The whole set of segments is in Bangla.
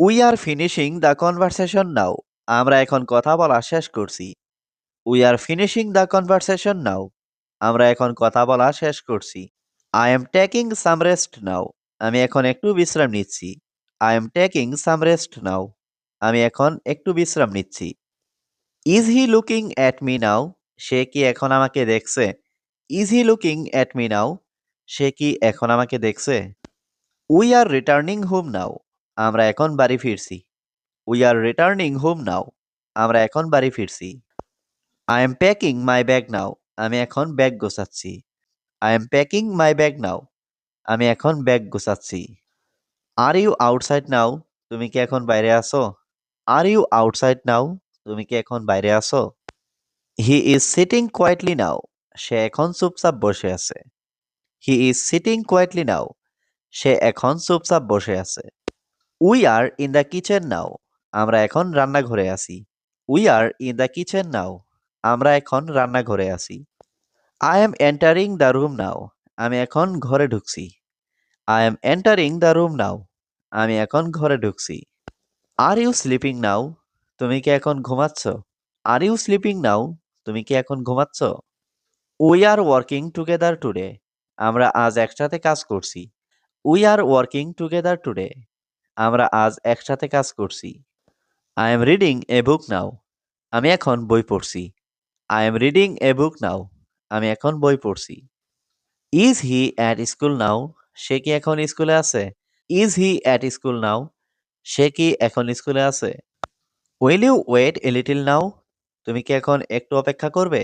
We are finishing the conversation now আমরা এখন কথা বলা শেষ করছি। We are finishing the conversation now আমরা এখন কথা বলা শেষ করছি। I am taking some rest now আমি এখন একটু বিশ্রাম নিচ্ছি। I am taking some rest now আমি এখন একটু বিশ্রাম নিচ্ছি। Is he looking at me now সে কি এখন আমাকে দেখছে? Is he looking at me now সে কি এখন আমাকে দেখছে? We are returning home now আমরা এখন বাড়ি ফিরছি। We are returning home now আমরা এখন বাড়ি ফিরছি। I am packing my bag now আমি এখন bag গোছাচ্ছি। I am packing my bag now আমি এখন ব্যাগ গোছাচ্ছি। আর ইউ আউটসাইড নাও তুমি কি এখন বাইরে আসো আর ইউ আউটসাইড নাও তুমি কি এখন বাইরে আসো he is sitting quietly now সে এখন চুপচাপ বসে আছে। He is sitting quietly now সে এখন চুপচাপ বসে আছে। We are in the kitchen now আমরা এখন রান্নাঘরে আছি। We are in the kitchen now আমরা এখন রান্নাঘরে আছি। I am entering the room now আমি এখন ঘরে ঢুকছি। I am entering the room now আমি এখন ঘরে ঢুকছি। আর ইউ স্লিপিং নাও তুমি কি এখন ঘুমাচ্ছ? আর ইউ স্লিপিং নাও তুমি কি এখন ঘুমাচ্ছ? We are working together today আমরা আজ একসাথে কাজ করছি। We are working together today আমরা আজ একসাথে কাজ করছি। I am reading a book now আমি এখন বই পড়ছি। I am reading a book now আমি এখন বই পড়ছি। Is he at school now সে কি এখন স্কুলে আছে? Is he at school now সে কি এখন স্কুলে আছে? Will you wait a little now তুমি কি এখন একটু অপেক্ষা করবে?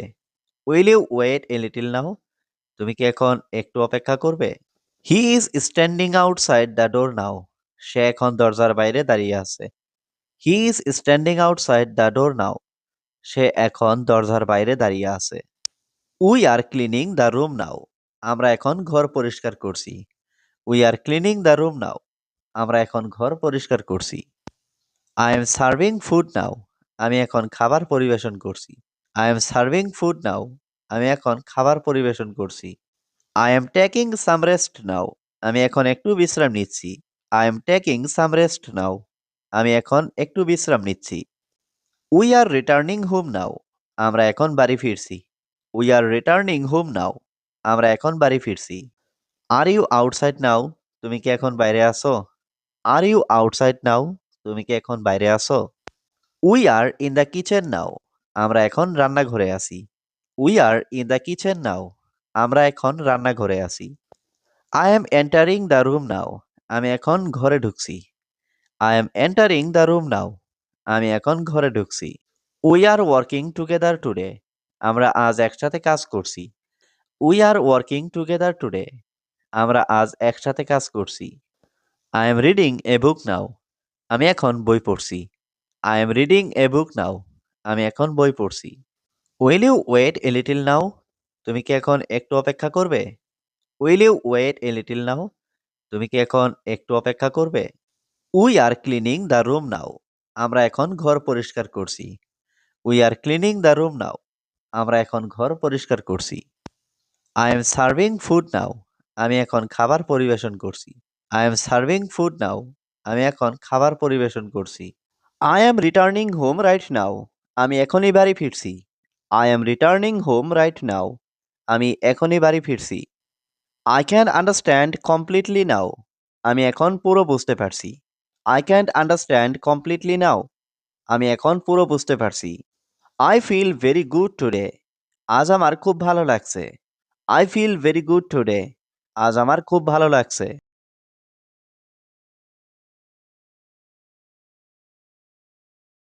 Will you wait a little now তুমি কি এখন একটু অপেক্ষা করবে? He is standing outside the door now সে এখন দরজার বাইরে দাঁড়িয়ে আছে। He is standing outside the door now সে এখন দরজার বাইরে দাঁড়িয়ে আছে। We are cleaning the room now আমরা এখন ঘর পরিষ্কার করছি। We are cleaning the room now আমরা এখন ঘর পরিষ্কার করছি। I am serving food now আমি এখন খাবার পরিবেশন করছি। I am serving food now আমি এখন খাবার পরিবেশন করছি। I am taking some rest now আমি এখন একটু বিশ্রাম নিচ্ছি। I am taking some rest now আমি এখন একটু বিশ্রাম নিচ্ছি। We are returning home now আমরা এখন বাড়ি ফিরছি। We are returning home now আমরা এখন বাড়ি ফিরছি। আর ইউ আউটসাইড নাও তুমি কি এখন বাইরে আসো আর ইউ আউটসাইড নাও তুমি কি এখন বাইরে আসো we are in the kitchen now আমরা এখন রান্নাঘরে আছি। We are in the kitchen now আমরা এখন রান্নাঘরে আছি। I am entering the room now আমি এখন ঘরে ঢুকছি। I am entering the room now আমি এখন ঘরে ঢুকছি। We are working together today আমরা আজ একসাথে কাজ করছি। We are working together today আমরা আজ একসাথে কাজ করছি। I am reading a book now আমি এখন বই পড়ছি। I am reading a book now আমি এখন বই পড়ছি। Will you wait a little now তুমি কি এখন একটু অপেক্ষা করবে? Will you wait a little now তুমি কি এখন একটু অপেক্ষা করবে? We are cleaning the room now আমরা এখন ঘর পরিষ্কার করছি। We are cleaning the room now আমরা এখন ঘর পরিষ্কার করছি। I am serving food now আমি এখন খাবার পরিবেশন করছি। I am serving food now আমি এখন খাবার পরিবেশন করছি। I am returning home right now আমি এখনই বাড়ি ফিরছি। I am returning home right now আমি এখনই বাড়ি ফিরছি। I can understand completely now আমি এখন পুরো বুঝতে পারছি। I can understand completely now আমি এখন পুরো বুঝতে পারছি। I feel very good today আজ আমার খুব ভালো লাগছে। I feel very good today আজ আমার খুব ভালো লাগছে।